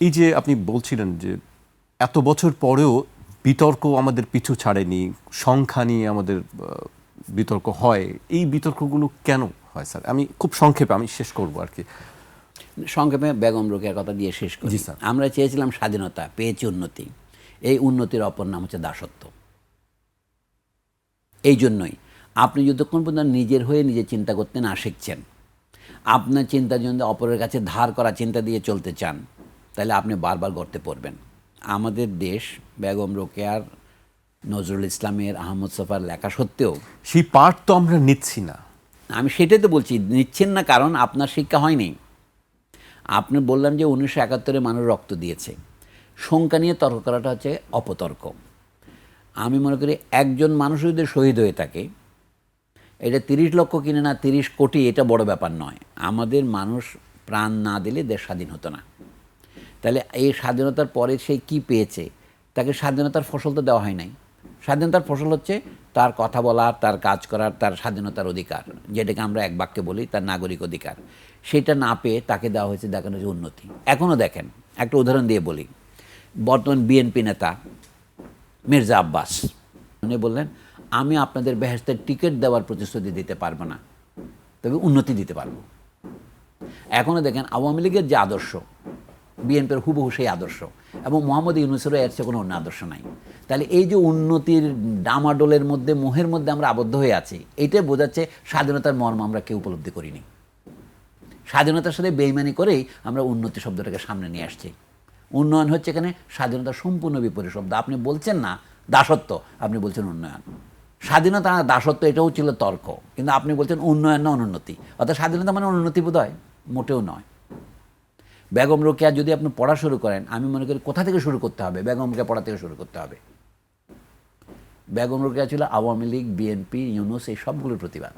এই যে আপনি বলছিলেন যে এত বছর পরেও বিতর্ক আমাদের পিছু ছাড়েনি সংখ্যা নিয়ে আমাদের বিতর্ক হয় এই বিতর্কগুলো কেন হয় স্যার? আমি খুব সংক্ষেপে আমি শেষ করব আর কি। সংক্ষেপে বেগম রোকেয়ার কথা দিয়ে শেষ করি। আমরা চেয়েছিলাম স্বাধীনতা পেয়েছি উন্নতি। এই উন্নতির অপর নাম হচ্ছে দাসত্ব। এই জন্যই আপনি যতক্ষণ পর্যন্ত নিজের হয়ে নিজে চিন্তা করতে না শিখছেন আপনার চিন্তার জন্য অপরের কাছে ধার করা চিন্তা দিয়ে চলতে চান তাহলে আপনি বারবার গড়তে পড়বেন। আমাদের দেশ বেগম রোকেয়ার নজরুল ইসলামের আহমদ সফার লেখা সত্ত্বেও সেই পার্ট তো আমরা নিচ্ছি না। আমি সেটাই তো বলছি নিচ্ছেন না কারণ আপনার শিক্ষা হয়নি। আপনি বললাম যে উনিশশো একাত্তরে মানুষ রক্ত দিয়েছে। সংখ্যা নিয়ে তর্ক করাটা হচ্ছে অপতর্ক। আমি মনে করি একজন মানুষ যদি শহীদ হয়ে থাকে এটা তিরিশ লক্ষ কিনে না তিরিশ কোটি এটা বড় ব্যাপার নয়। আমাদের মানুষ প্রাণ না দিলে দেশ স্বাধীন হতো না। তাহলে এই স্বাধীনতার পরে সে কি পেয়েছে? তাকে স্বাধীনতার ফসল তো দেওয়া হয় নাই। স্বাধীনতার ফসল হচ্ছে তার কথা বলার তার কাজ করার তার স্বাধীনতার অধিকার, যেটাকে আমরা এক বাক্যে বলি তার নাগরিক অধিকার। সেটা না পেয়ে তাকে দেওয়া হয়েছে দেখানো হচ্ছে উন্নতি। এখনও দেখেন, একটা উদাহরণ দিয়ে বলি। বর্তমান বিএনপি নেতা মির্জা আব্বাস, উনি বললেন, আমি আপনাদের বেহেস্তের টিকিট দেওয়ার প্রতিশ্রুতি দিতে পারব না, তবে উন্নতি দিতে পারব। এখনও দেখেন, আওয়ামী লীগের যে আদর্শ বিএনপির হুবহু সেই আদর্শ। এবং মোহাম্মদ ইউনুসেরও এর চেয়ে কোনো অন্য আদর্শ নাই। তাহলে এই যে উন্নতির ডামাডোলের মধ্যে, মোহের মধ্যে আমরা আবদ্ধ হয়ে আছি এইটাই বোঝাচ্ছে স্বাধীনতার মর্ম আমরা কেউ উপলব্ধি করিনি। স্বাধীনতার সাথে বেইমানি করেই আমরা উন্নতি শব্দটাকে সামনে নিয়ে আসছি। উন্নয়ন হচ্ছে এখানে স্বাধীনতা সম্পূর্ণ বিপরীত শব্দ। আপনি বলছেন না, দাসত্ব, আপনি বলছেন উন্নয়ন। স্বাধীনতা আর দাসত্ব এটাও ছিল তর্ক। কিন্তু আপনি বলছেন উন্নয়ন না অনুন্নতি। অর্থাৎ স্বাধীনতা মানে অনুন্নতি বোধ হয় মোটেও নয়। বেগম রোকেয়া যদি আপনি পড়া শুরু করেন, আমি মনে করি কোথা থেকে শুরু করতে হবে? বেগম রোকেয়া পড়া থেকে শুরু করতে হবে। বেগম রোকেয়া ছিল আওয়ামী লীগ, বিএনপি, ইউনুস, এই সবগুলোর প্রতিবাদ।